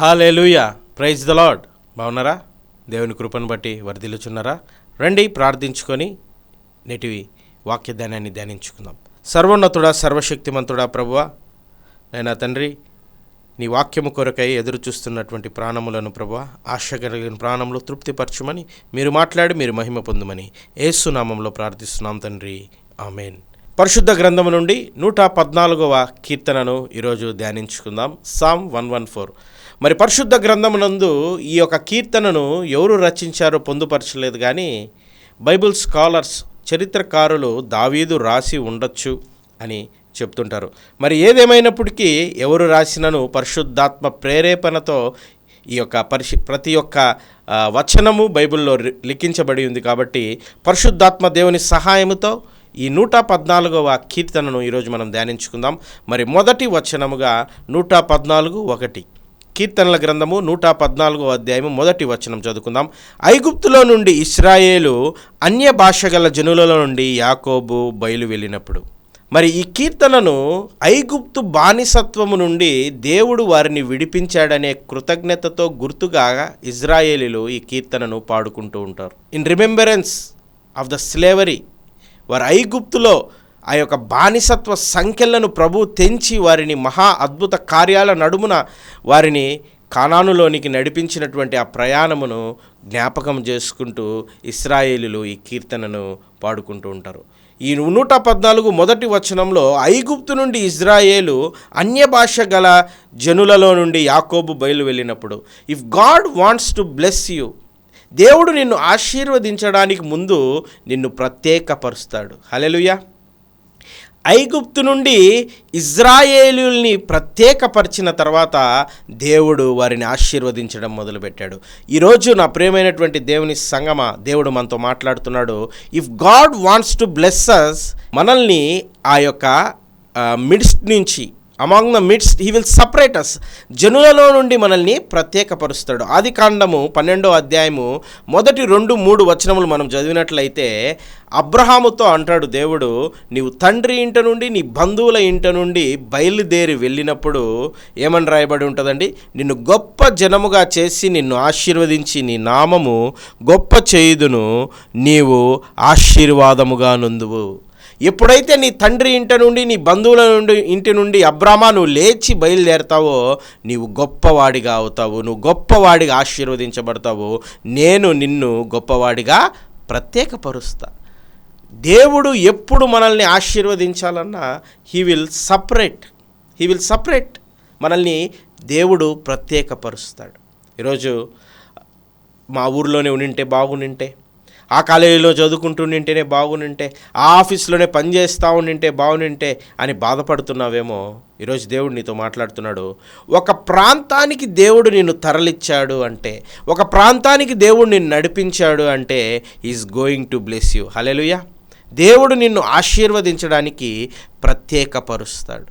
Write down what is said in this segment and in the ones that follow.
Hallelujah. Praise the lord బాగున్నారా? దేవుని కృపను బట్టి వరదిల్లుచున్నారా రండి ప్రార్థించుకొని నేటివి వాక్య ధ్యానాన్ని ధ్యానించుకుందాం. సర్వోన్నతుడా సర్వశక్తిమంతుడా ప్రభువ నైనా తండ్రి నీ వాక్యము కొరకై ఎదురు చూస్తున్నటువంటి ప్రాణములను ప్రభువ ఆశ కలిగిన ప్రాణంలో తృప్తిపరచమని మీరు మాట్లాడి మీరు మహిమ పొందమని ఏసునామంలో ప్రార్థిస్తున్నాం తండ్రి. ఆమెన్. పరిశుద్ధ గ్రంథము నుండి నూట పద్నాలుగవ కీర్తనను ఈరోజు ధ్యానించుకుందాం. Psalm one one four. మరి పరిశుద్ధ గ్రంథమునందు ఈ యొక్క కీర్తనను ఎవరు రచించారో పొందుపరచలేదు కానీ బైబిల్ స్కాలర్స్ చరిత్రకారులు దావీదు రాసి ఉండొచ్చు అని చెప్తుంటారు. మరి ఏదేమైనప్పటికీ ఎవరు రాసినను పరిశుద్ధాత్మ ప్రేరేపణతో ఈ యొక్క పరిశు ప్రతి ఒక్క వచనము బైబిల్లో లిఖించబడి ఉంది కాబట్టి పరిశుద్ధాత్మ దేవుని సహాయముతో ఈ నూట పద్నాలుగవ కీర్తనను ఈరోజు మనం ధ్యానించుకుందాం. మరి మొదటి వచనముగా నూట పద్నాలుగు ఒకటి. కీర్తనల గ్రంథము నూట పద్నాలుగో అధ్యాయము మొదటి వచనం చదువుకుందాం. ఐగుప్తులో నుండి ఇస్రాయేలు అన్య భాష గల జనులలో నుండి యాకోబు బయలు వెళ్ళినప్పుడు మరి ఈ కీర్తనను ఐగుప్తు బానిసత్వము నుండి దేవుడు వారిని విడిపించాడనే కృతజ్ఞతతో గుర్తుగా ఇజ్రాయేలీలు ఈ కీర్తనను పాడుకుంటూ ఉంటారు. In remembrance of the slavery వారు ఐగుప్తులో ఆ యొక్క బానిసత్వ సంఖ్యలను ప్రభు తెంచి వారిని మహా అద్భుత కార్యాల నడుమున వారిని కానానులోనికి నడిపించినటువంటి ఆ ప్రయాణమును జ్ఞాపకం చేసుకుంటూ ఇస్రాయేలీలు ఈ కీర్తనను పాడుకుంటూ ఉంటారు. ఈ నూట పద్నాలుగు మొదటి వచనంలో ఐగుప్తు నుండి ఇజ్రాయేలు అన్య భాష గల జనులలో నుండి యాకోబు బయలు వెళ్ళినప్పుడు if God wants to bless you దేవుడు నిన్ను ఆశీర్వదించడానికి ముందు నిన్ను ప్రత్యేకపరుస్తాడు. హలెలుయా ఐగుప్తు నుండి ఇజ్రాయేలుల్ని ప్రత్యేకపరిచిన తర్వాత దేవుడు వారిని ఆశీర్వదించడం మొదలుపెట్టాడు. ఈరోజు నా ప్రియమైనటువంటి దేవుని సంగమ దేవుడు మనతో మాట్లాడుతున్నాడు. If God wants to blesses మనల్ని ఆ యొక్క మిడ్స్ట్ నుంచి among the midst he will separate us జనులలో నుండి మనల్ని ప్రత్యేకపరుస్తాడు. ఆది కాండము పన్నెండో అధ్యాయము మొదటి రెండు మూడు వచనములు మనం చదివినట్లయితే అబ్రహాముతో అంటాడు దేవుడు నీవు తండ్రి ఇంట నుండి నీ బంధువుల ఇంట నుండి బయలుదేరి వెళ్ళినప్పుడు ఏమని రాయబడి ఉంటుందండి? నిన్ను గొప్ప జనముగా చేసి నిన్ను ఆశీర్వదించి నీ నామము గొప్ప చేయుదును నీవు ఆశీర్వాదముగా నుందువు. ఎప్పుడైతే నీ తండ్రి ఇంటి నుండి నీ బంధువుల నుండి ఇంటి నుండి అబ్రామా నువ్వు లేచి బయలుదేరతావో నీవు గొప్పవాడిగా అవుతావు నువ్వు గొప్పవాడిగా ఆశీర్వదించబడతావు. నేను నిన్ను గొప్పవాడిగా ప్రత్యేకపరుస్తా. దేవుడు ఎప్పుడు మనల్ని ఆశీర్వదించాలన్నా he will separate he will separate మనల్ని దేవుడు ప్రత్యేకపరుస్తాడు. ఈరోజు మా ఊర్లోనే ఉండింటే బాగుండింటే ఆ కాలేజీలో చదువుకుంటూ నింటేనే బాగునింటే ఆ ఆఫీస్లోనే పనిచేస్తూ ఉండింటే బాగునింటే అని బాధపడుతున్నావేమో. ఈరోజు దేవుడు నీతో మాట్లాడుతున్నాడు. ఒక ప్రాంతానికి దేవుడు నిన్ను తరలిచ్చాడు అంటే ఒక ప్రాంతానికి దేవుడు నిన్ను నడిపించాడు అంటే is going to bless you. Hallelujah దేవుడు నిన్ను ఆశీర్వదించడానికి ప్రత్యేకపరుస్తాడు.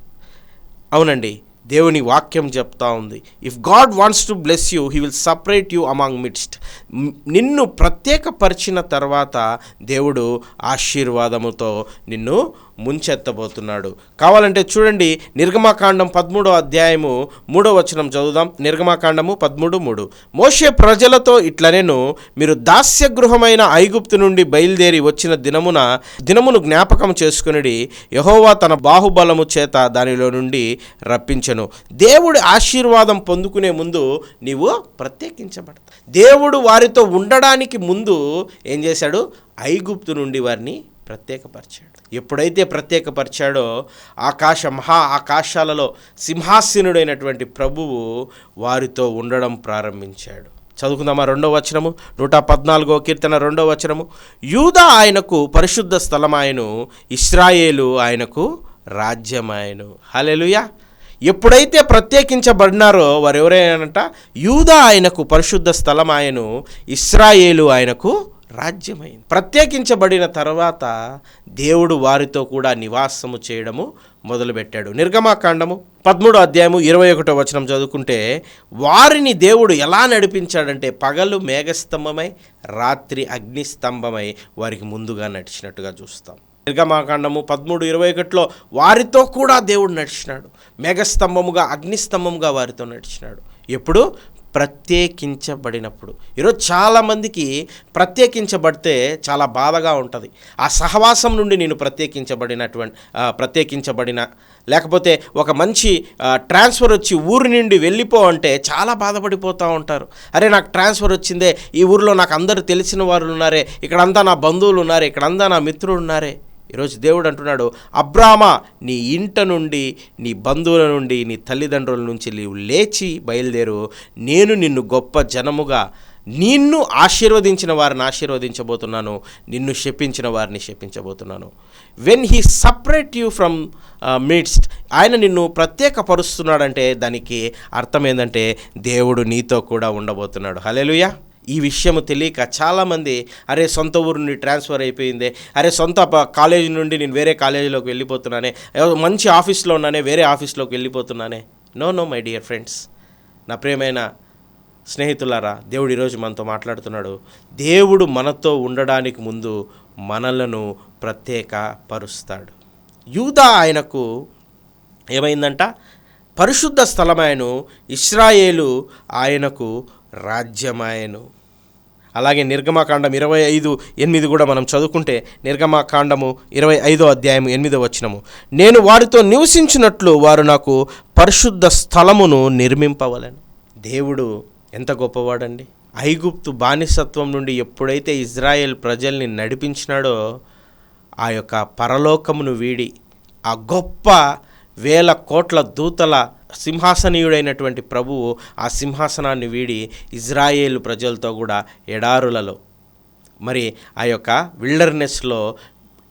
అవునండి. దేవుని వాక్యం చెప్తా ఉంది. If God wants to bless you he will separate you among midst నిన్ను ప్రత్యేకపరిచిన తర్వాత దేవుడు ఆశీర్వాదముతో నిన్ను ముంచెత్తబోతున్నాడు. కావాలంటే చూడండి నిర్గమాకాండం పదమూడో అధ్యాయము మూడో వచనం చదువుదాం. నిర్గమాకాండము పదమూడు మూడు. మోషే ప్రజలతో ఇట్లనేను మీరు దాస్య గృహమైన ఐగుప్తు నుండి బయలుదేరి వచ్చిన దినమున దినమును జ్ఞాపకం చేసుకుని యహోవా తన బాహుబలము చేత దానిలో నుండి రప్పించను. దేవుడి ఆశీర్వాదం పొందుకునే ముందు నీవు ప్రత్యేకించబడతా దేవుడు వారితో ఉండడానికి ముందు ఏం చేశాడు? ఐగుప్తు నుండి వారిని ప్రత్యేకపరిచాడు. ఎప్పుడైతే ప్రత్యేకపరిచాడో ఆకాశ మహా ఆకాశాలలో సింహాసీనుడైనటువంటి ప్రభువు వారితో ఉండడం ప్రారంభించాడు. చదువుకుందామా రెండో వచనము? నూట పద్నాలుగో కీర్తన రెండో వచనము? యూదా ఆయనకు పరిశుద్ధ స్థలమాయను ఇస్రాయేలు ఆయనకు రాజ్యమాయను. హలెలుయా ఎప్పుడైతే ప్రత్యేకించబడినారో వారు ఎవరైనారంట యూదా ఆయనకు పరిశుద్ధ స్థలం ఇస్రాయేలు ఆయనకు రాజ్యమైంది. ప్రత్యేకించబడిన తర్వాత దేవుడు వారితో కూడా నివాసము చేయడము మొదలుపెట్టాడు. నిర్గమాకాండము పదమూడో అధ్యాయము ఇరవై ఒకటో వచనం చదువుకుంటే వారిని దేవుడు ఎలా నడిపించాడంటే పగలు మేఘస్తంభమై రాత్రి అగ్నిస్తంభమై వారికి ముందుగా నడిచినట్టుగా చూస్తాం. నిర్గమాకాండము పదమూడు ఇరవై ఒకటిలో వారితో కూడా దేవుడు నడిచినాడు. మేఘస్తంభముగా అగ్నిస్తంభముగా వారితో నడిచినాడు. ఎప్పుడు? ప్రత్యేకించబడినప్పుడు. ఈరోజు చాలామందికి ప్రత్యేకించబడితే చాలా బాధగా ఉంటుంది. ఆ సహవాసం నుండి నేను ప్రత్యేకించబడినటువంటి ప్రత్యేకించబడిన లేకపోతే ఒక మంచి ట్రాన్స్ఫర్ వచ్చి ఊరి నుండి వెళ్ళిపో అంటే చాలా బాధపడిపోతూ ఉంటారు. అరే నాకు ట్రాన్స్ఫర్ వచ్చిందే ఈ ఊరిలో నాకు అందరూ తెలిసిన వారు ఉన్నారే ఇక్కడంతా నా బంధువులు ఉన్నారే ఇక్కడంతా నా మిత్రులు ఉన్నారే. ఈరోజు దేవుడు అంటున్నాడు అబ్రామా నీ ఇంట నుండి నీ బంధువుల నుండి నీ తల్లిదండ్రుల నుంచి నీవు లేచి బయలుదేరు. నేను నిన్ను గొప్ప జనముగా నిన్ను ఆశీర్వదించిన వారిని ఆశీర్వదించబోతున్నాను నిన్ను శపించిన వారిని శపించబోతున్నాను. When he separate you from midst ఆయన నిన్ను ప్రత్యేకపరుస్తున్నాడంటే దానికి అర్థం ఏంటంటే దేవుడు నీతో కూడా ఉండబోతున్నాడు. హలేలుయా ఈ విషయము తెలియక చాలామంది అరే సొంత ఊరు నుండి ట్రాన్స్ఫర్ అయిపోయిందే. అరే సొంత కాలేజీ నుండి నేను వేరే కాలేజీలోకి వెళ్ళిపోతున్నానే. మంచి ఆఫీస్లో ఉన్నానే వేరే ఆఫీస్లోకి వెళ్ళిపోతున్నానే. No no my dear friends. నా ప్రియమైన స్నేహితులారా దేవుడు ఈరోజు మనతో మాట్లాడుతున్నాడు. దేవుడు మనతో ఉండడానికి ముందు మనలను ప్రత్యేక పరుస్తాడు యూదా ఆయనకు ఏమైందంట? పరిశుద్ధ స్థలమాయను ఇస్రాయేలు ఆయనకు రాజ్యమాయను. అలాగే నిర్గమాకాండం ఇరవై ఐదు ఎనిమిది కూడా మనం చదువుకుంటే నిర్గమాకాండము ఇరవై ఐదో అధ్యాయం ఎనిమిదో వచ్చినము నేను వారితో నివసించినట్లు వారు నాకు పరిశుద్ధ స్థలమును నిర్మింపవలను. దేవుడు ఎంత గొప్పవాడండి. ఐగుప్తు బానిసత్వం నుండి ఎప్పుడైతే ఇజ్రాయెల్ ప్రజల్ని నడిపించినాడో ఆ యొక్క పరలోకమును వీడి ఆ గొప్ప వేల కోట్ల దూతల సింహాసనీయుడైనటువంటి ప్రభువు ఆ సింహాసనాన్ని వీడి ఇజ్రాయేల్ ప్రజలతో కూడా ఎడారులలో మరి ఆ యొక్క విల్డర్నెస్లో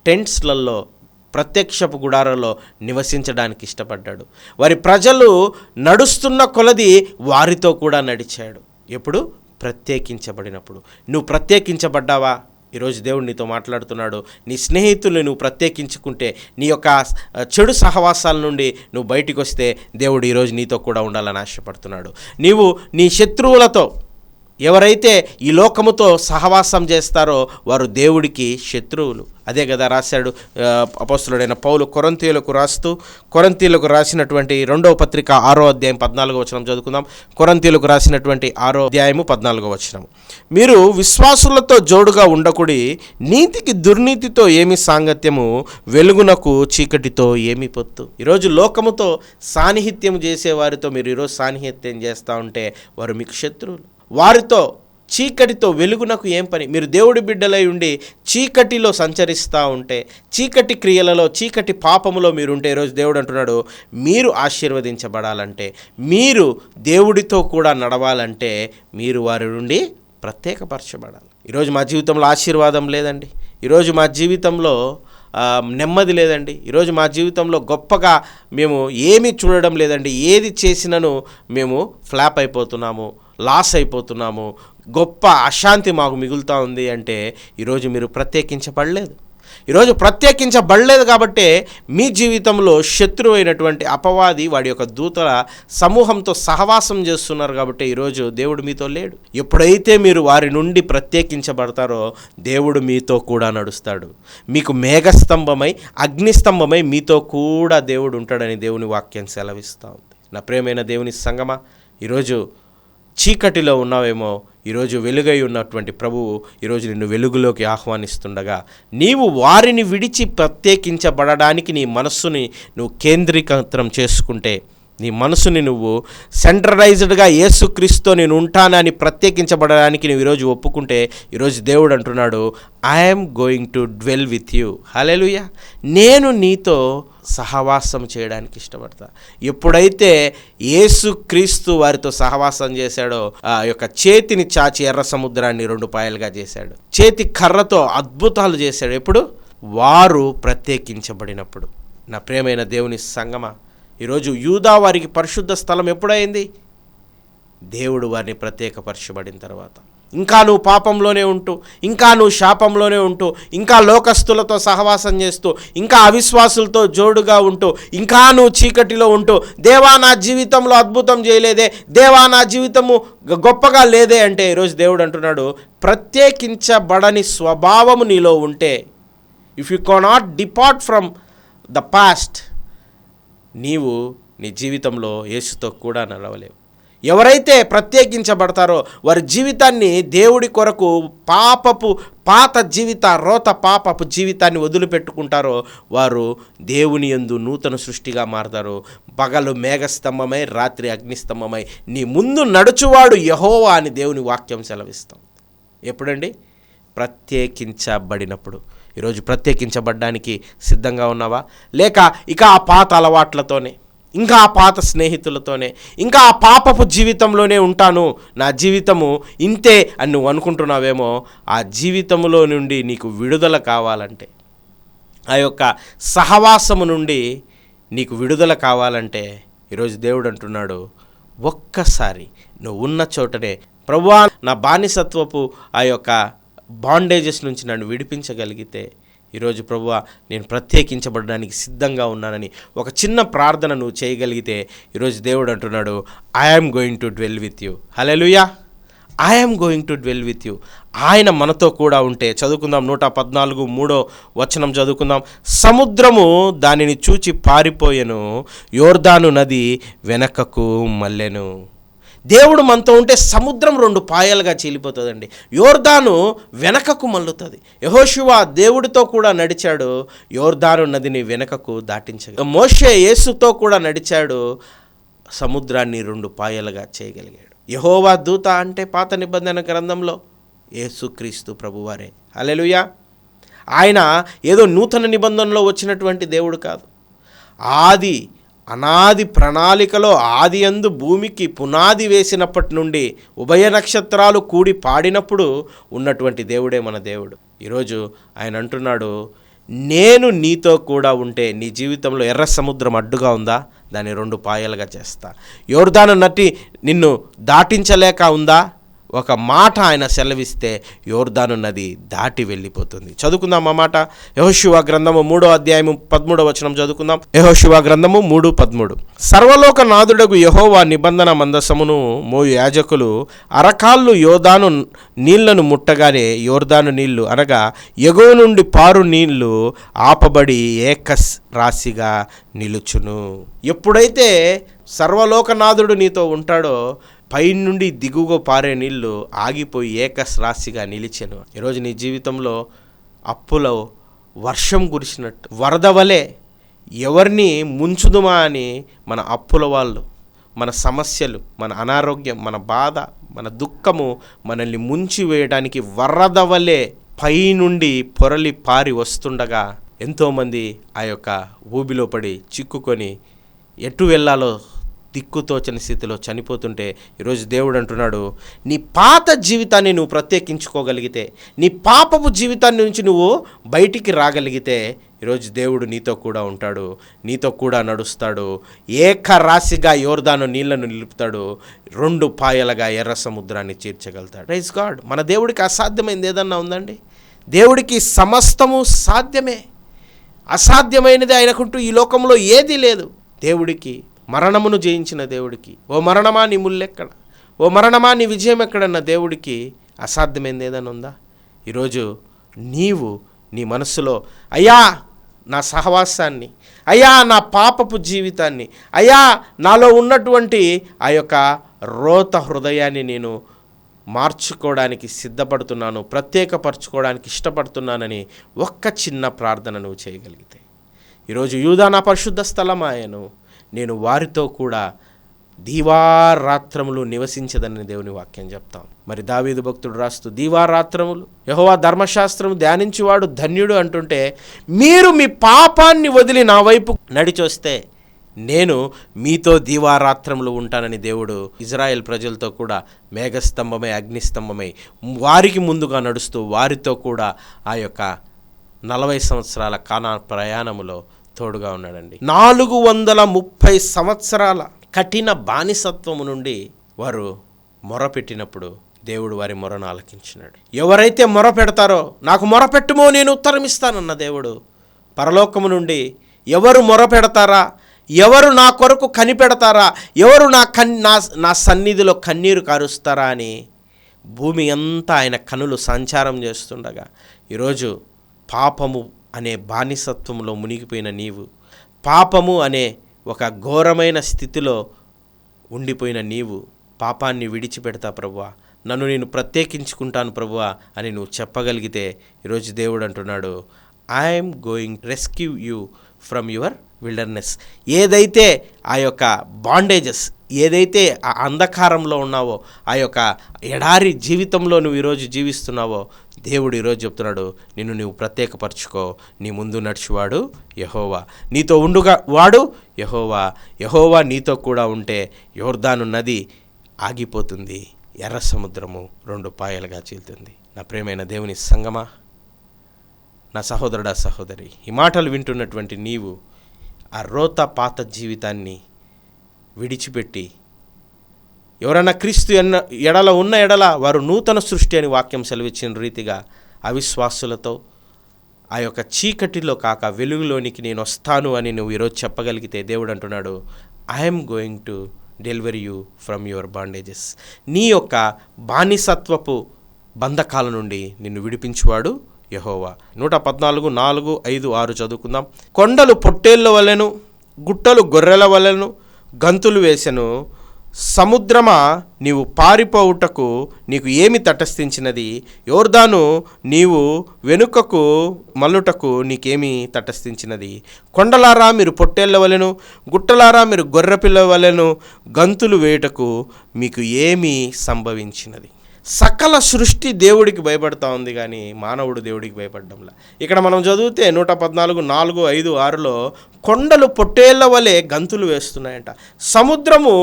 టెంట్స్లలో ప్రత్యక్షపు గుడారలో నివసించడానికి ఇష్టపడ్డాడు. వారి ప్రజలు నడుస్తున్న కొలది వారితో కూడా నడిచాడు. ఎప్పుడు? ప్రత్యేకించబడినప్పుడు. నువ్వు ప్రత్యేకించబడ్డావా? ఈరోజు దేవుడు నీతో మాట్లాడుతున్నాడు. నీ స్నేహితుల్ని నువ్వు ప్రత్యేకించుకుంటే నీ యొక్క చెడు సహవాసాల నుండి నువ్వు బయటికి వస్తే దేవుడు ఈరోజు నీతో కూడా ఉండాలని ఆశపడుతున్నాడు. నీవు నీ శత్రువులతో ఎవరైతే ఈ లోకముతో సహవాసం చేస్తారో వారు దేవుడికి శత్రువులు. అదే కదా రాశాడు ఆ, పౌలు కొరంతీయులకు రాస్తూ కొరంతీయులకు రాసినటువంటి రెండవ పత్రిక ఆరో అధ్యాయం పద్నాలుగో వచనం చదువుకుందాం. కొరంతీయులకు రాసినటువంటి ఆరో అధ్యాయము పద్నాలుగో వచనం. మీరు విశ్వాసులతో జోడుగా ఉండకుడి నీతికి దుర్నీతితో ఏమి సాంగత్యము వెలుగునకు చీకటితో ఏమి పొత్తు? ఈరోజు లోకముతో సాన్నిహిత్యం చేసే వారితో మీరు ఈరోజు సాన్నిహిత్యం చేస్తూ ఉంటే వారు మీకు శత్రువులు. వారితో చీకటితో వెలుగునకు ఏం పని? మీరు దేవుడి బిడ్డలై ఉండి చీకటిలో సంచరిస్తూ ఉంటే చీకటి క్రియలలో చీకటి పాపములో మీరు ఉంటే ఈరోజు దేవుడు అంటున్నాడు మీరు ఆశీర్వదించబడాలంటే మీరు దేవుడితో కూడా నడవాలంటే మీరు వారి నుండి ప్రత్యేకపరచబడాలి. ఈరోజు మా జీవితంలో ఆశీర్వాదం లేదండి. ఈరోజు మా జీవితంలో నెమ్మది లేదండి. ఈరోజు మా జీవితంలో గొప్పగా మేము ఏమీ చూడడం లేదండి. ఏది చేసినను మేము ఫ్లాప్ అయిపోతున్నాము. లాస్ అయిపోతున్నాము గొప్ప అశాంతి మాకు మిగులుతూ ఉంది అంటే ఈరోజు మీరు ప్రత్యేకించబడలేదు. ఈరోజు ప్రత్యేకించబడలేదు కాబట్టే మీ జీవితంలో శత్రువు అయినటువంటి అపవాది వాడి యొక్క దూతల సమూహంతో సహవాసం చేస్తున్నారు కాబట్టి ఈరోజు దేవుడు మీతో లేడు. ఎప్పుడైతే మీరు వారి నుండి ప్రత్యేకించబడతారో దేవుడు మీతో కూడా నడుస్తాడు. మీకు మేఘస్తంభమై అగ్నిస్తంభమై మీతో కూడా దేవుడు ఉంటాడని దేవుని వాక్యం సెలవిస్తూ ఉంది. నా ప్రేమైన దేవుని సంగమా ఈరోజు చీకటిలో ఉన్నావేమో ఈరోజు వెలుగై ఉన్నటువంటి ప్రభువు ఈరోజు నిన్ను వెలుగులోకి ఆహ్వానిస్తుండగా నీవు వారిని విడిచి ప్రత్యేకించబడడానికి నీ మనస్సుని నువ్వు కేంద్రీకృతం చేసుకుంటే నీ మనసుని నువ్వు సెంట్రలైజ్డ్గా యేసుక్రీస్తుతో నేను ఉంటానని ప్రత్యేకించబడడానికి నువ్వు ఈరోజు ఒప్పుకుంటే ఈరోజు దేవుడు అంటున్నాడు I'm going to dwell with you hallelujah నేను నీతో సహవాసం చేయడానికి ఇష్టపడతా. ఎప్పుడైతే యేసుక్రీస్తు వారితో సహవాసం చేశాడో ఆ యొక్క చేతిని చాచి ఎర్ర సముద్రాన్ని రెండు పాయలుగా చేశాడు. చేతి కర్రతో అద్భుతాలు చేశాడు. ఎప్పుడు? వారు ప్రత్యేకించబడినప్పుడు. నా ప్రేమైన దేవుని సంగమా ఈరోజు యూదా వారికి పరిశుద్ధ స్థలం ఎప్పుడైంది? దేవుడు వారిని ప్రత్యేకపరచబడిన తర్వాత. ఇంకా నువ్వు పాపంలోనే ఉంటూ ఇంకా నువ్వు శాపంలోనే ఉంటూ ఇంకా లోకస్తులతో సహవాసం చేస్తూ ఇంకా అవిశ్వాసులతో జోడుగా ఉంటూ ఇంకా నువ్వు చీకటిలో ఉంటూ దేవా నా జీవితంలో అద్భుతం చేయలేదే దేవా నా జీవితము గొప్పగా లేదే అంటే ఈరోజు దేవుడు అంటున్నాడు ప్రత్యేకించబడని స్వభావము నీలో ఉంటే if you cannot depart from the past నీవు నీ జీవితంలో యేసుతో కూడా నడవలేవు. ఎవరైతే ప్రత్యేకించబడతారో వారి జీవితాన్ని దేవుడి కొరకు పాపపు పాత జీవిత రోత పాపపు జీవితాన్ని వదిలిపెట్టుకుంటారో వారు దేవుని యందు నూతన సృష్టిగా మారతారు. పగలు మేఘస్తంభమై రాత్రి అగ్నిస్తంభమై నీ ముందు నడుచువాడు యహోవా అని దేవుని వాక్యం సెలవిస్తాం ఎప్పుడండి? ప్రత్యేకించబడినప్పుడు. ఈరోజు ప్రత్యేకించబడ్డానికి సిద్ధంగా ఉన్నావా? లేక ఇక ఆ పాత అలవాట్లతోనే ఇంకా ఆ పాత స్నేహితులతోనే ఇంకా ఆ పాపపు జీవితంలోనే ఉంటాను. నా జీవితము ఇంతే అని నువ్వు అనుకుంటున్నావేమో ఆ జీవితంలో నుండి నీకు విడుదల కావాలంటే ఆ యొక్క సహవాసము నుండి నీకు విడుదల కావాలంటే ఈరోజు దేవుడు అంటున్నాడు ఒక్కసారి నువ్వు ఉన్న చోటనే ప్రభువా నా బానిసత్వపు ఆ యొక్క బాండేజెస్ నుంచి నన్ను విడిపించగలిగితే ఈరోజు ప్రభువ నేను ప్రత్యేకించబడడానికి సిద్ధంగా ఉన్నానని ఒక చిన్న ప్రార్థన నువ్వు చేయగలిగితే ఈరోజు దేవుడు అంటున్నాడు I'm going to dwell with you hallelujah I'm going to dwell with you ఆయన మనతో కూడా ఉంటే చదువుకుందాం నూట పద్నాలుగు మూడో వచనం చదువుకుందాం. సముద్రము దానిని చూచి పారిపోయెను యోర్దాను నది వెనకకు మల్లెను. దేవుడు మనతో ఉంటే సముద్రం రెండు పాయలుగా చీలిపోతుందండి. యోర్దాను వెనకకు మల్లుతుంది యహోశివ దేవుడితో కూడా నడిచాడు. యోర్దాను నదిని వెనకకు దాటించగ మోషే యేసుతో కూడా నడిచాడు. సముద్రాన్ని రెండు పాయలుగా చేయగలిగాడు. యహోవా దూత అంటే పాత నిబంధన గ్రంథంలో యేసుక్రీస్తు ప్రభువారే. అలెలుయా ఆయన ఏదో నూతన నిబంధనలో వచ్చినటువంటి దేవుడు కాదు. ఆది అనాది ప్రణాళికలో ఆది అందు భూమికి పునాది వేసినప్పటి నుండి ఉభయ నక్షత్రాలు కూడి పాడినప్పుడు ఉన్నటువంటి దేవుడే మన దేవుడు. ఈరోజు ఆయన అంటున్నాడు నేను నీతో కూడా ఉంటే నీ జీవితంలో ఎర్ర సముద్రం అడ్డుగా ఉందా? దాన్ని రెండు పాయలుగా చేస్తా. యోర్దాను నటి నిన్ను దాటించలేక ఉందా? ఒక మాట ఆయన సెలవిస్తే యోర్దాను నది దాటి వెళ్ళిపోతుంది. చదువుకుందాం ఆ మాట. యహోశివ గ్రంథము మూడో అధ్యాయము పదమూడో వచనం చదువుకుందాం. యహోశివ గ్రంథము మూడు పదమూడు. సర్వలోక నాదుడకు యహోవా నిబంధన మందసమును మోయు యాజకులు అరకాళ్ళు యోదాను నీళ్ళను ముట్టగానే యోర్దాను నీళ్ళు అనగా ఎగువ నుండి పారు నీళ్ళు ఆపబడి ఏకస్ రాశిగా నిలుచును. ఎప్పుడైతే సర్వలోకనాథుడు నీతో ఉంటాడో పైనుండి దిగువగా పారే నీళ్ళు ఆగిపోయి ఏకశ్రాశిగా నిలిచాను. నిలిచెను ఈరోజు నీ జీవితంలో అప్పులో వర్షం కురిసినట్టు వరద వలె ఎవరిని ముంచుదుమా అని మన అప్పుల వాళ్ళు మన సమస్యలు మన అనారోగ్యం మన బాధ మన దుఃఖము మనల్ని ముంచి వేయడానికి వరద వలె పైనుండి పొరలి పారి వస్తుండగా ఎంతోమంది ఆ యొక్క ఊబిలో పడి చిక్కుకొని ఎటు వెళ్ళాలో దిక్కుతోచని స్థితిలో చనిపోతుంటే ఈరోజు దేవుడు అంటున్నాడు నీ పాత జీవితాన్ని నువ్వు ప్రత్యేకించుకోగలిగితే నీ పాపపు జీవితాన్ని నుంచి నువ్వు బయటికి రాగలిగితే ఈరోజు దేవుడు నీతో కూడా ఉంటాడు నీతో కూడా నడుస్తాడు ఏకరాశిగా యోర్దాను నీళ్ళను నిలుపుతాడు రెండు పాయలుగా ఎర్ర సముద్రాన్ని చేర్చగలుగుతాడు. రైస్ గాడ్ మన దేవుడికి అసాధ్యమైంది ఏదన్నా ఉందండి? దేవుడికి సమస్తము సాధ్యమే. అసాధ్యమైనది ఆయనకుంటూ ఈ లోకంలో ఏదీ లేదు. దేవుడికి మరణమును జయించిన దేవుడికి. ఓ మరణమా నీ ముల్లెక్కడ? ఓ మరణమా నీ విజయం ఎక్కడన్న దేవుడికి అసాధ్యమైంది ఏదైనా ఉందా? ఈరోజు నీవు నీ మనస్సులో అయ్యా నా సహవాసాన్ని అయ్యా నా పాపపు జీవితాన్ని అయ్యా నాలో ఉన్నటువంటి ఆ యొక్క రోత హృదయాన్ని నేను మార్చుకోవడానికి సిద్ధపడుతున్నాను ప్రత్యేకపరచుకోవడానికి ఇష్టపడుతున్నానని ఒక్క చిన్న ప్రార్థన నువ్వు చేయగలిగితే. ఈరోజు యూదా నా పరిశుద్ధ స్థలమాయను. నేను వారితో కూడా దీవారాత్రములు నివసించదని దేవుని వాక్యం చెప్తాం. మరి దావీదు భక్తుడు రాస్తూ దీవారాత్రములు? యహోవా ధర్మశాస్త్రం ధ్యానించువాడు ధన్యుడు అంటుంటే మీరు మీ పాపాన్ని వదిలి నా వైపు నడిచొస్తే నేను మీతో దీవారాత్రములు ఉంటానని దేవుడు ఇజ్రాయెల్ ప్రజలతో కూడా మేఘస్తంభమై అగ్నిస్తంభమై వారికి ముందుగా నడుస్తూ వారితో కూడా ఆ యొక్క నలభై సంవత్సరాల కానా ప్రయాణములో తోడుగా ఉన్నాడండి. నాలుగు వందల ముప్పై సంవత్సరాల కఠిన బానిసత్వము నుండి వారు మొరపెట్టినప్పుడు దేవుడు వారి మొరను ఆలకించినాడు. ఎవరైతే మొర పెడతారో నాకు మొరపెట్టుమో నేను ఉత్తరమిస్తానన్న దేవుడు పరలోకము నుండి ఎవరు మొర పెడతారా ఎవరు నా కొరకు కనిపెడతారా ఎవరు నా కన్ నా నా సన్నిధిలో కన్నీరు కారుస్తారా అని భూమి అంతా ఆయన కనులు సంచారం చేస్తుండగా ఈరోజు పాపము అనే బానిసత్వంలో మునిగిపోయిన నీవు పాపము అనే ఒక ఘోరమైన స్థితిలో ఉండిపోయిన నీవు పాపాన్ని విడిచిపెడతా ప్రభువా. నన్ను నేను ప్రత్యేకించుకుంటాను ప్రభువా అని నువ్వు చెప్పగలిగితే ఈరోజు దేవుడు అంటున్నాడు I'm going rescue you from your wilderness. ఏదైతే ఆ యొక్క బాండేజెస్ ఏదైతే ఆ అంధకారంలో ఉన్నావో ఆ యొక్క ఎడారి జీవితంలో నువ్వు ఈరోజు జీవిస్తున్నావో దేవుడు ఈరోజు చెప్తున్నాడు నిన్ను నీవు ప్రత్యేకపరచుకో నీ ముందు నడిచివాడు యహోవా. నీతో ఉండుగా వాడు యహోవా. యహోవా నీతో కూడా ఉంటే యోర్దాను నది ఆగిపోతుంది ఎర్ర సముద్రము రెండు పాయలుగా చీలుతుంది. నా ప్రేమైన దేవుని సంగమా నా సహోదరుడా సహోదరి ఈ మాటలు వింటున్నటువంటి నీవు ఆ రోత పాత జీవితాన్ని విడిచిపెట్టి ఎవరైనా క్రీస్తు ఎన్న ఎడల ఉన్న ఎడల వారు నూతన సృష్టి అని వాక్యం సెలవిచ్చిన రీతిగా అవిశ్వాసులతో ఆ యొక్క చీకటిలో కాక వెలుగులోనికి నేను వస్తాను అని నువ్వు ఈరోజు చెప్పగలిగితే దేవుడు అంటున్నాడు I'm going to delivery you from your bondages నీ యొక్క బానిసత్వపు బంధకాల నుండి నిన్ను విడిపించువాడు యహోవా. నూట పద్నాలుగు నాలుగు ఐదు ఆరు చదువుకుందాం. కొండలు పొట్టేళ్ళ వలెను గుట్టలు గొర్రెల వలెను గంతులు వేసెను సముద్రమా నీవు పారిపోవుటకు నీకు ఏమి తటస్థించినది? యోర్దాను నీవు వెనుకకు మల్లుటకు నీకేమి తటస్థించినది? కొండలారా మీరు పొట్టేళ్ళ వలెను గుట్టలారా మీరు గొర్రెపిల్ల వలెను గంతులు వేయుటకు మీకు ఏమి సంభవించినది? సకల సృష్టి దేవుడికి భయపడతా ఉంది కానీ మానవుడు దేవుడికి భయపడడంలా. ఇక్కడ మనం చదివితే నూట పద్నాలుగు నాలుగు ఐదు ఆరులో కొండలు పొట్టేళ్ళ వలె గంతులు వేస్తున్నాయంట. సముద్రము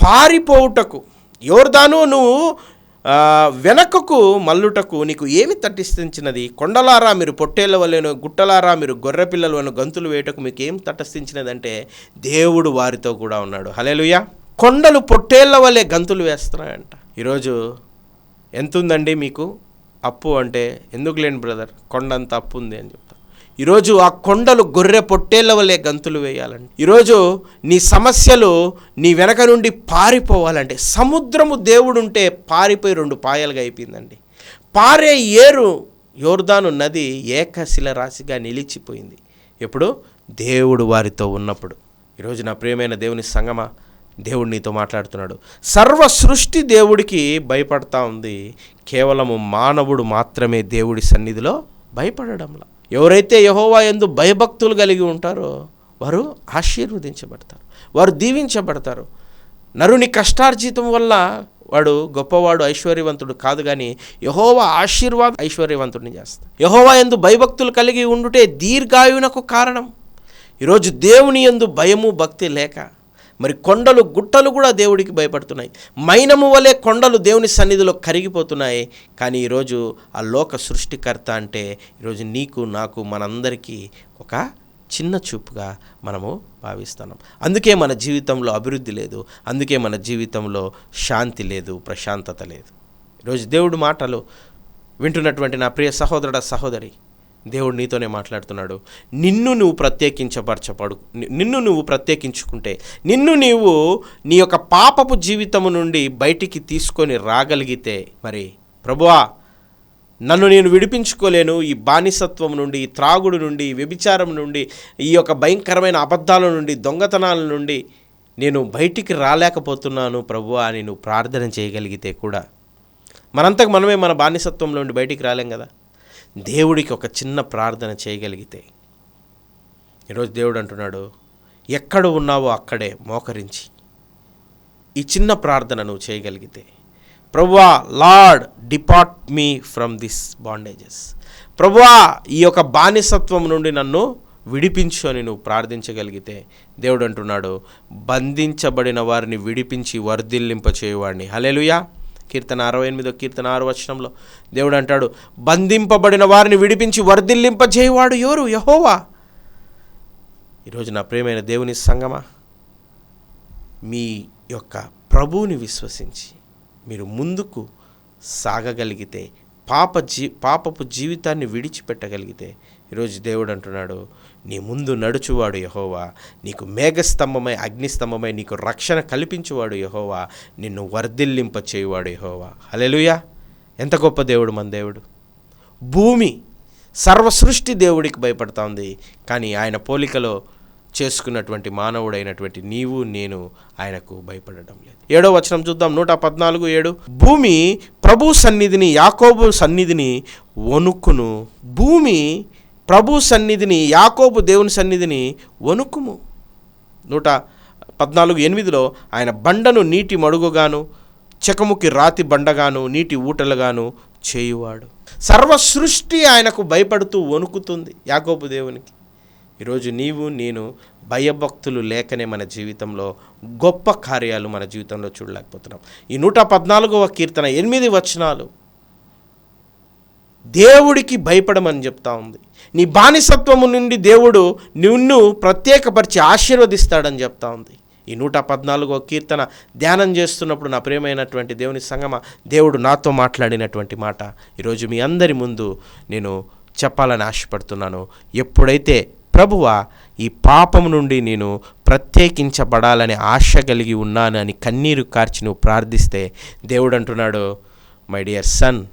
పారిపోవుటకు. ఎవరిదాను నువ్వు వెనకకు మల్లుటకు నీకు ఏమి తటస్థించినది? కొండలారా మీరు పొట్టేళ్ళ వలెను గుట్టలారా మీరు గొర్రె పిల్లలను గంతులు వేయటకు మీకు ఏం తటస్థించినదంటే దేవుడు వారితో కూడా ఉన్నాడు. హలేలుయా కొండలు పొట్టేళ్ళ వలె గంతులు వేస్తున్నాయంట. ఈరోజు ఎంత ఉందండి మీకు? అప్పు అంటే ఎందుకు లేని బ్రదర్? కొండంత అప్పు ఉంది అని చెప్తాను ఈరోజు ఆ కొండలు గొర్రె పొట్టేళ్ళ వల్లే గంతులు వేయాలండి. ఈరోజు నీ సమస్యలు నీ వెనక నుండి పారిపోవాలంటే సముద్రము దేవుడుంటే పారిపోయి రెండు పాయలుగా అయిపోయిందండి. పారే ఏరు యోర్దాను నది ఏకశిల రాశిగా నిలిచిపోయింది. ఎప్పుడు? దేవుడు వారితో ఉన్నప్పుడు. ఈరోజు నా ప్రియమైన దేవుని సంగమా దేవుడు నీతో మాట్లాడుతున్నాడు. సర్వ సృష్టి దేవుడికి భయపడతా ఉంది. కేవలము మానవుడు మాత్రమే దేవుడి సన్నిధిలో భయపడడంలా. ఎవరైతే యహోవా ఎందు భయభక్తులు కలిగి ఉంటారో వారు ఆశీర్వదించబడతారు వారు దీవించబడతారు. నరుని కష్టార్జితం వల్ల వాడు గొప్పవాడు ఐశ్వర్యవంతుడు కాదు కానీ యహోవా ఆశీర్వాద ఐశ్వర్యవంతుడిని చేస్తాడు. యహోవా ఎందు భయభక్తులు కలిగి ఉండుటే దీర్ఘాయునకు కారణం. ఈరోజు దేవుని ఎందు భయము భక్తి లేక మరి కొండలు గుట్టలు కూడా దేవుడికి భయపడుతున్నాయి. మైనము వలె కొండలు దేవుని సన్నిధిలో కరిగిపోతున్నాయి. కానీ ఈరోజు ఆ లోక సృష్టికర్త అంటే ఈరోజు నీకు నాకు మనందరికీ ఒక చిన్న చూపుగా మనము భావిస్తున్నాం. అందుకే మన జీవితంలో అభివృద్ధి లేదు. అందుకే మన జీవితంలో శాంతి లేదు ప్రశాంతత లేదు. ఈరోజు దేవుడు మాటలు వింటున్నటువంటి నా ప్రియ సహోదరుడ సహోదరి దేవుడు నీతోనే మాట్లాడుతున్నాడు. నిన్ను నువ్వు ప్రత్యేకించపరచపడు నిన్ను నువ్వు ప్రత్యేకించుకుంటే నిన్ను నీవు నీ యొక్క పాపపు జీవితము నుండి బయటికి తీసుకొని రాగలిగితే మరి ప్రభువా నన్ను నేను విడిపించుకోలేను. ఈ బానిసత్వం నుండి ఈ త్రాగుడు నుండి ఈ వ్యభిచారం నుండి ఈ యొక్క భయంకరమైన అబద్ధాల నుండి దొంగతనాల నుండి నేను బయటికి రాలేకపోతున్నాను ప్రభువా అని నువ్వు ప్రార్థన చేయగలిగితే కూడా. మనంతకు మనమే మన బానిసత్వంలో నుండి బయటికి రాలేం కదా? దేవుడికి ఒక చిన్న ప్రార్థన చేయగలిగితే. ఈరోజు దేవుడు అంటున్నాడు ఎక్కడ ఉన్నావో అక్కడే మోకరించి. ఈ చిన్న ప్రార్థన నువ్వు చేయగలిగితే. ప్రభువా Lord depart me from this bondages. ప్రభువా ఈ యొక్క బానిసత్వం నుండి నన్ను విడిపించు అని నువ్వు ప్రార్థించగలిగితే. దేవుడు అంటున్నాడు బంధించబడిన వారిని విడిపించి వర్ధిల్లింపచేయవాడిని. హలేలుయా కీర్తన అరవై ఎనిమిదో కీర్తన ఆరు వచనంలో దేవుడు అంటాడు బంధింపబడిన వారిని విడిపించి వర్ధిల్లింపజేయవాడు ఎవరు? యహోవా. ఈరోజు నా ప్రేమైన దేవుని సంగమా మీ యొక్క ప్రభువుని విశ్వసించి మీరు ముందుకు సాగగలిగితే పాప జీ పాపపు జీవితాన్ని విడిచిపెట్టగలిగితే ఈరోజు దేవుడు అంటున్నాడు నీ ముందు నడుచువాడు యహోవా. నీకు మేఘస్తంభమై అగ్నిస్తంభమై నీకు రక్షణ కల్పించువాడు యహోవా. నిన్ను వర్ధిల్లింప చేయువాడు యహోవా. హలెలుయా ఎంత గొప్ప దేవుడు మన దేవుడు. భూమి సర్వ సృష్టి దేవుడికి భయపడుతోంది. కానీ ఆయన పోలికలో చేసుకున్నటువంటి మానవుడైనటువంటి నీవు నేను ఆయనకు భయపడడం లేదు. ఏడో వచనం చూద్దాం. నూట పద్నాలుగు ఏడు. భూమి ప్రభు సన్నిధిని యాకోబు సన్నిధిని వణుక్కును భూమి ప్రభు సన్నిధిని యాకోబు దేవుని సన్నిధిని వణుకుము. నూట పద్నాలుగు ఎనిమిదిలో ఆయన బండను నీటి మడుగుగాను చెకముకి రాతి బండగాను నీటి ఊటలుగాను చేయువాడు. సర్వ సృష్టి ఆయనకు భయపడుతూ వణుకుతుంది యాకోబు దేవునికి. ఈరోజు నీవు నేను భయభక్తులు లేకనే మన జీవితంలో గొప్ప కార్యాలు మన జీవితంలో చూడలేకపోతున్నాం. ఈ నూట పద్నాలుగవ కీర్తన ఎనిమిది వచనాలు దేవుడికి భయపడమని చెప్తా ఉంది. నీ బానిసత్వము నుండి దేవుడు నిన్ను ప్రత్యేకపరిచి ఆశీర్వదిస్తాడని చెప్తా ఉంది. ఈ నూట పద్నాలుగో కీర్తన ధ్యానం చేస్తున్నప్పుడు నా ప్రేమైనటువంటి దేవుని సంగమ దేవుడు నాతో మాట్లాడినటువంటి మాట. ఈరోజు మీ అందరి ముందు నేను చెప్పాలని ఆశపడుతున్నాను. ఎప్పుడైతే ప్రభువ ఈ పాపం నుండి నేను ప్రత్యేకించబడాలని ఆశ కలిగి ఉన్నాను అని కన్నీరు కార్చి నువ్వు ప్రార్థిస్తే దేవుడు అంటున్నాడు మై డియర్ సన్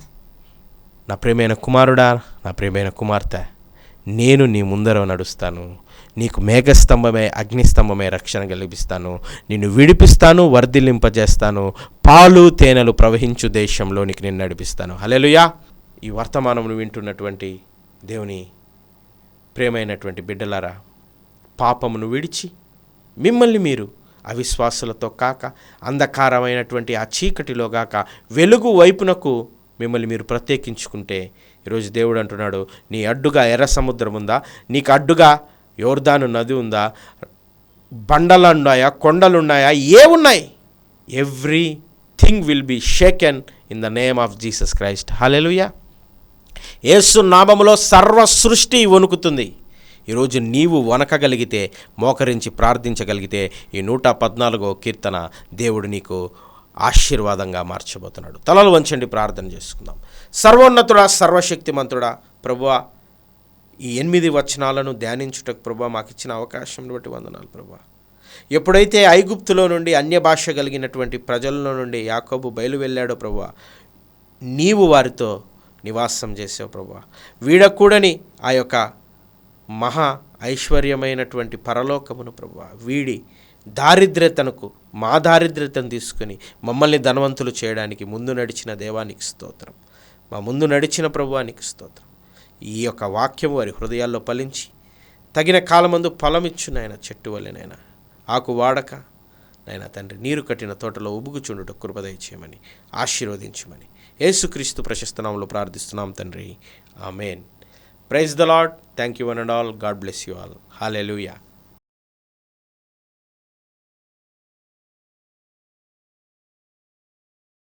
నా ప్రేమైన కుమారుడా నా ప్రేమైన కుమార్తె నేను నీ ముందర నడుస్తాను. నీకు మేఘస్తంభమే అగ్నిస్తంభమే రక్షణ కలిగిస్తాను. నిన్ను విడిపిస్తాను వర్ధిల్లింపజేస్తాను. పాలు తేనెలు ప్రవహించు దేశంలోనికి నేను నడిపిస్తాను. హలేలుయా ఈ వర్తమానమును వింటున్నటువంటి దేవుని ప్రేమైనటువంటి బిడ్డలారా పాపమును విడిచి మిమ్మల్ని మీరు అవిశ్వాసులతో కాక అంధకారమైనటువంటి ఆ చీకటిలో కాక వెలుగు వైపునకు మిమ్మల్ని మీరు ప్రత్యేకించుకుంటే ఈరోజు దేవుడు అంటున్నాడు నీ అడ్డుగా ఎర్ర సముద్రం ఉందా? నీకు అడ్డుగా యోర్దాను నది ఉందా? బండలున్నాయా? కొండలున్నాయా? కొండలు ఉన్నాయా ఏ ఉన్నాయి everything will be shaken in the name of Jesus Christ. Hallelujah యేసు నామములో సర్వ సృష్టి వణుకుతుంది. ఈరోజు నీవు వనకగలిగితే మోకరించి ప్రార్థించగలిగితే ఈ నూట పద్నాలుగో కీర్తన దేవుడు నీకు ఆశీర్వాదంగా మార్చబోతున్నాడు. తలలు వంచండి ప్రార్థన చేసుకుందాం. సర్వోన్నతుడా సర్వశక్తిమంతుడా. ప్రభువా ఈ ఎనిమిది వచనాలను ధ్యానించుటకు ప్రభా మాకు ఇచ్చిన అవకాశం బట్టి వందనాలు ప్రభా ఎప్పుడైతే ఐగుప్తులో నుండి అన్య భాష కలిగినటువంటి ప్రజల్లో నుండి యాకోబు బయలు వెళ్ళాడో ప్రభా నీవు వారితో నివాసం చేసావు ప్రభా వీడకూడని ఆ యొక్క మహా ఐశ్వర్యమైనటువంటి పరలోకమును ప్రభా వీడి దారిద్ర్యతనకు మా దారిద్ర్యతను తీసుకుని మమ్మల్ని ధనవంతులు చేయడానికి ముందు నడిచిన దేవానికి స్తోత్రం. మా ముందు నడిచిన ప్రభువానికి స్తోత్రం. ఈ యొక్క వాక్యం వారి హృదయాల్లో ఫలించి తగిన కాలమందు ఫలమిచ్చు నాయన చెట్టు వల్లెనైనా ఆకు వాడక నాయన తండ్రి నీరు కట్టిన తోటలో ఉబుగుచుండుట కృపదయ చేయమని ఆశీర్వదించమని యేసుక్రీస్తు ప్రశస్తనాములు ప్రార్థిస్తున్నాం తండ్రి. Amen. Praise the lord thank you one and all. God bless you all. Hallelujah.